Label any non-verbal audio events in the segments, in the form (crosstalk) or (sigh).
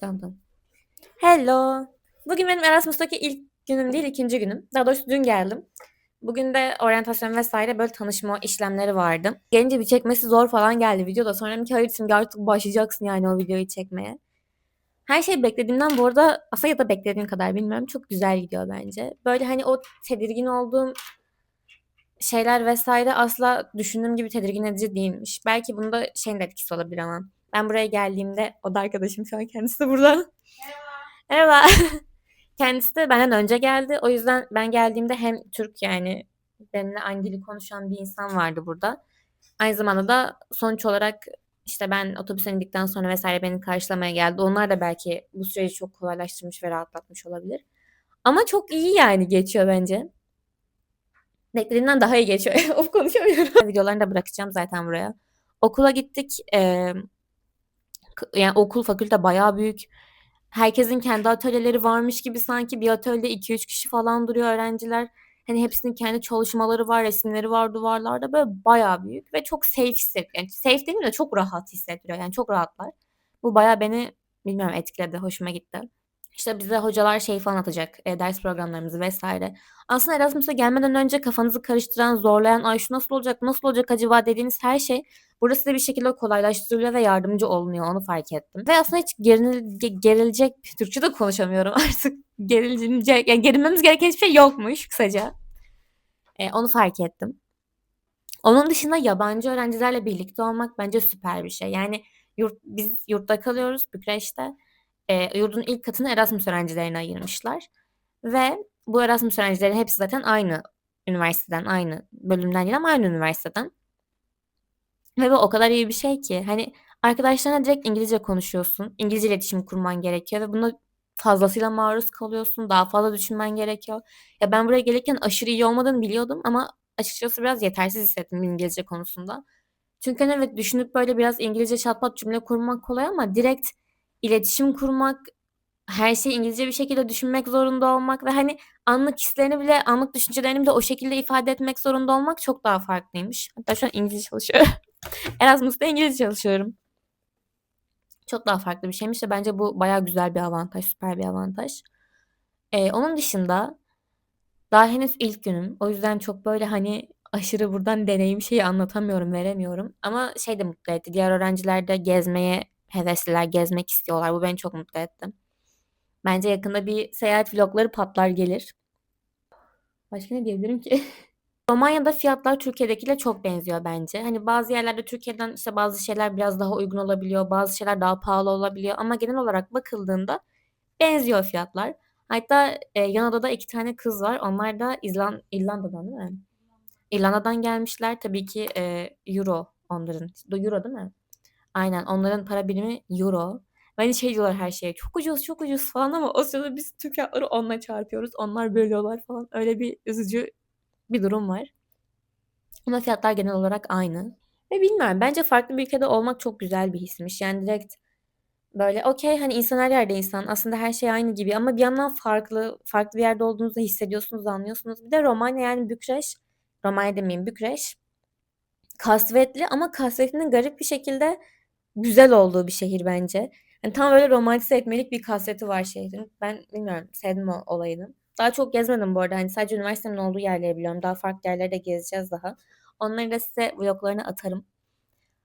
Tamam tamam. Hello. Bugün benim Erasmus'taki ilk günüm değil, ikinci günüm. Daha doğrusu dün geldim. Bugün de oryantasyon vesaire böyle tanışma işlemleri vardı. Gelince bir çekmesi zor falan geldi videoda. Sonra dedim ki hayır Simge artık başlayacaksın yani o videoyu çekmeye. Her şey beklediğimden bu arada aslında ya da beklediğim kadar bilmiyorum. Çok güzel gidiyor bence. Böyle hani o tedirgin olduğum şeyler vesaire asla düşündüğüm gibi tedirgin edici değilmiş. Belki bunda şeyin de etkisi olabilir ama. Ben buraya geldiğimde o da arkadaşım şu an kendisi burada. Merhaba. (laughs) Kendisi de benden önce geldi. O yüzden ben geldiğimde hem Türk yani benimle aynı dili konuşan bir insan vardı burada. Aynı zamanda da sonuç olarak işte ben otobüse indikten sonra vesaire beni karşılamaya geldi. Onlar da belki bu süreci çok kolaylaştırmış ve rahatlatmış olabilir. Ama çok iyi yani geçiyor bence. Beklediğimden daha iyi geçiyor. (laughs) of konuşamıyorum. Videolarını da bırakacağım zaten buraya. Okula gittik. Ee, yani okul fakülte bayağı büyük. Herkesin kendi atölyeleri varmış gibi sanki bir atölyede 2-3 kişi falan duruyor öğrenciler. Hani hepsinin kendi çalışmaları var, resimleri var duvarlarda böyle bayağı büyük ve çok safe hissettiriyor. Yani safe demeyeyim de çok rahat hissettiriyor. Yani çok rahatlar. Bu bayağı beni bilmiyorum etkiledi, hoşuma gitti. İşte bize hocalar şey falan atacak, e, ders programlarımızı vesaire. Aslında Erasmus'a gelmeden önce kafanızı karıştıran, zorlayan, ay şu nasıl olacak, nasıl olacak acaba dediğiniz her şey burada size bir şekilde kolaylaştırılıyor ve yardımcı olunuyor. Onu fark ettim. Ve aslında hiç geril, ge- gerilecek, Türkçe de konuşamıyorum (laughs) artık. Gerilecek, yani gerilmemiz gereken hiçbir şey yokmuş kısaca. E, onu fark ettim. Onun dışında yabancı öğrencilerle birlikte olmak bence süper bir şey. Yani yurt, biz yurtta kalıyoruz Bükreş'te. E, yurdun ilk katını Erasmus öğrencilerine ayırmışlar. Ve bu Erasmus öğrencilerin hepsi zaten aynı üniversiteden, aynı bölümden değil ama aynı üniversiteden. Ve bu o kadar iyi bir şey ki. Hani arkadaşlarına direkt İngilizce konuşuyorsun. İngilizce iletişim kurman gerekiyor ve buna fazlasıyla maruz kalıyorsun. Daha fazla düşünmen gerekiyor. Ya ben buraya gelirken aşırı iyi olmadığını biliyordum ama açıkçası biraz yetersiz hissettim İngilizce konusunda. Çünkü hani evet düşünüp böyle biraz İngilizce çatpat cümle kurmak kolay ama direkt iletişim kurmak, her şeyi İngilizce bir şekilde düşünmek zorunda olmak ve hani anlık hislerini bile, anlık düşüncelerini bile o şekilde ifade etmek zorunda olmak çok daha farklıymış. Hatta şu an İngilizce çalışıyorum. (laughs) Erasmus'ta İngilizce çalışıyorum. Çok daha farklı bir şeymiş de bence bu bayağı güzel bir avantaj, süper bir avantaj. Ee, onun dışında daha henüz ilk günüm. O yüzden çok böyle hani aşırı buradan deneyim şeyi anlatamıyorum, veremiyorum. Ama şey de mutlu etti. Diğer öğrenciler de gezmeye hevesliler, gezmek istiyorlar. Bu beni çok mutlu etti. Bence yakında bir seyahat vlogları patlar gelir. Başka ne diyebilirim ki? (laughs) Romanya'da fiyatlar Türkiye'dekiyle çok benziyor bence. Hani bazı yerlerde Türkiye'den işte bazı şeyler biraz daha uygun olabiliyor, bazı şeyler daha pahalı olabiliyor ama genel olarak bakıldığında benziyor fiyatlar. Hatta e, yan odada iki tane kız var. Onlar da İzlan İrlanda'dan değil mi? İrlanda'dan gelmişler. Tabii ki e, euro onların. Euro değil mi? Aynen onların para birimi euro. Ve Hani şey diyorlar her şeye çok ucuz çok ucuz falan ama o sırada biz Türk fiyatları onunla çarpıyoruz. Onlar bölüyorlar falan. Öyle bir üzücü bir durum var. Ama fiyatlar genel olarak aynı. Ve bilmiyorum bence farklı bir ülkede olmak çok güzel bir hismiş. Yani direkt böyle okey hani insan her yerde insan. Aslında her şey aynı gibi ama bir yandan farklı farklı bir yerde olduğunuzu hissediyorsunuz, anlıyorsunuz. Bir de Romanya yani Bükreş, Romanya demeyeyim Bükreş kasvetli ama kasvetinin garip bir şekilde güzel olduğu bir şehir bence. Yani tam böyle romantize etmelik bir kasveti var şehrin. Ben bilmiyorum sevdim o olayını. Daha çok gezmedim bu arada. Hani sadece üniversitemin olduğu yerleri biliyorum. Daha farklı yerlere de gezeceğiz daha. Onları da size vloglarını atarım.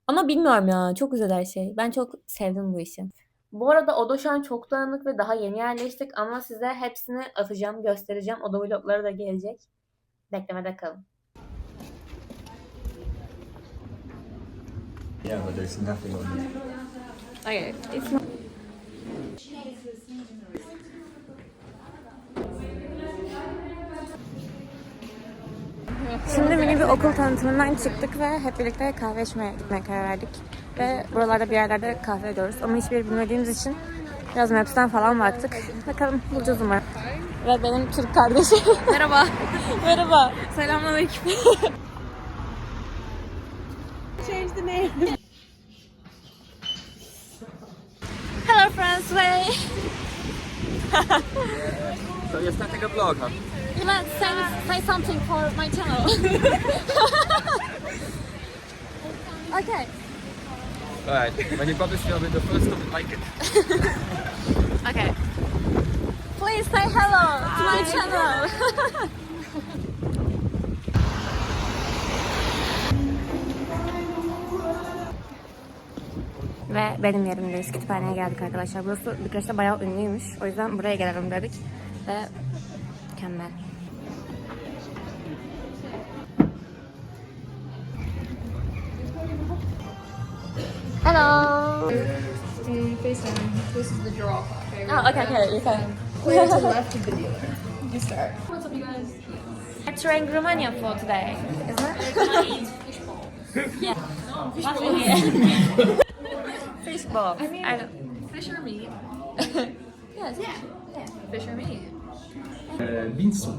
Ama bilmiyorum ya. Çok güzel her şey. Ben çok sevdim bu işi. Bu arada oda şu an çok dağınık ve daha yeni yerleştik ama size hepsini atacağım, göstereceğim. Oda vlogları da gelecek. Beklemede kalın. Yeah, but there's nothing on it. Okay. It's not... Şimdi mini bir okul tanıtımından çıktık ve hep birlikte kahve içmeye gitmeye karar verdik. Ve buralarda bir yerlerde kahve ediyoruz. Ama hiçbir bilmediğimiz için biraz Maps'ten falan baktık. Bakalım bulacağız umarım. Ve benim Türk kardeşim. (laughs) Merhaba. Merhaba. Selamünaleyküm. Change the name. Hello way. So you're starting a vlog, huh? Let's say, say something for my channel. (laughs) okay. Alright, when you publish, you'll be the first to like it. (laughs) Okay. Please say hello to my channel. (laughs) Ve benim yerimdeyiz. Kütüphaneye geldik arkadaşlar. Burası Bükreş'te bayağı ünlüymüş. O yüzden buraya gelelim dedik. Ve mükemmel. Hello. Face down. This is the draw. Okay. Oh, okay, okay, you can. Clear to left of the dealer. You start. What's up, you guys? I'm trying Romania for today, isn't it? yeah. (laughs) Fish ball. I mean, I don't- fish or meat? (laughs) yes. Yeah. Yeah. Fish or meat? Uh, bean soup.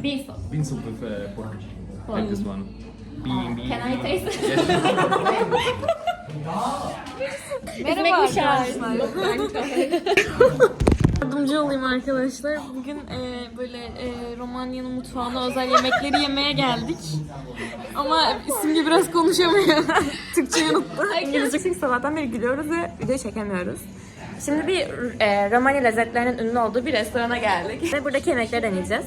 Beef. (laughs) Bean soup with uh, pork. Like this one. Bean, bean. Can I taste (laughs) it? Merhaba arkadaşlar. Yardımcı olayım arkadaşlar. Bugün e, böyle e, Romanya'nın mutfağına özel yemekleri yemeye geldik. Ama isim gibi biraz konuşamıyor. (laughs) Türkçeyi unuttu. İngilizce çünkü sabahtan beri gülüyoruz ve video çekemiyoruz. Şimdi bir e, Romanya lezzetlerinin ünlü olduğu bir restorana geldik. Ve buradaki yemekleri deneyeceğiz.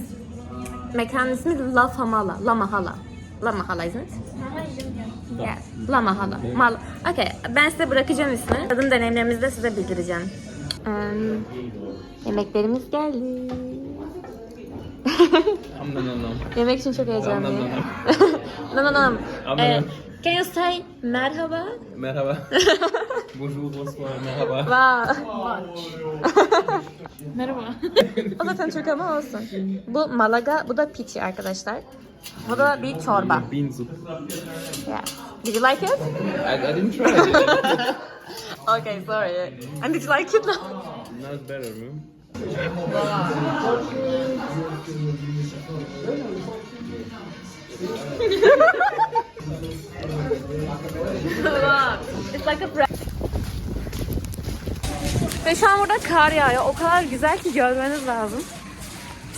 Mekanın ismi La Famala. La Mahala. La Mahala isn't it? Yes. La Mahala. Mal. Okay. Ben size bırakacağım ismi. Tadım deneyimlerimizi de size bildireceğim. Yemeklerimiz geldi. (laughs) Yemek için çok heyecanlıyım. no no no. Am- Eh, can you say merhaba? Merhaba. (laughs) Bonjour, bonsoir, merhaba. Wow. (laughs) Merhaba. o zaten Türk ama olsun. Bu Malaga, bu da piçi arkadaşlar. Bu da bir çorba. Bean soup. Yeah. Did you like it? I, I didn't try it. Okay, sorry. And did you like it? (laughs) now it's better, man. It's like a bread. Ve şu an burada kar yağıyor. O kadar güzel ki görmeniz lazım.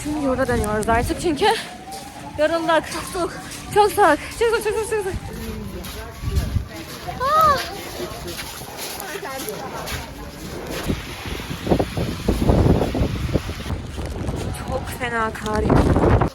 Şimdi yurda dönüyoruz artık çünkü yorulduk. Çok soğuk. Çok soğuk. Çok soğuk, çok soğuk, çok soğuk. Çok fena kar yağıyor.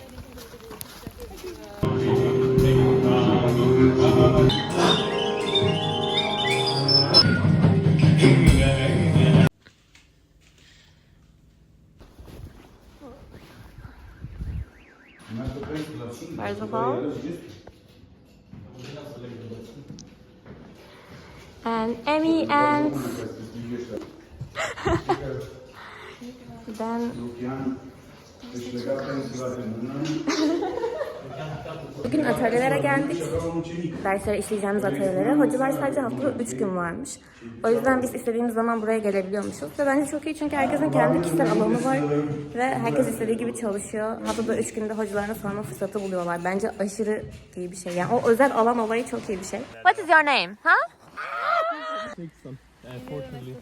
First of all. And Emmy and (laughs) (laughs) then Bugün atölyelere geldik. Derslere işleyeceğimiz atölyelere. Hocalar sadece haftada 3 gün varmış. O yüzden biz istediğimiz zaman buraya gelebiliyormuşuz. Ve bence çok iyi çünkü herkesin kendi kişisel alanı var. Ve herkes istediği gibi çalışıyor. Haftada 3 günde hocalarına sorma fırsatı buluyorlar. Bence aşırı iyi bir şey. Yani o özel alan olayı çok iyi bir şey. What is your name? Huh? Take some. Unfortunately.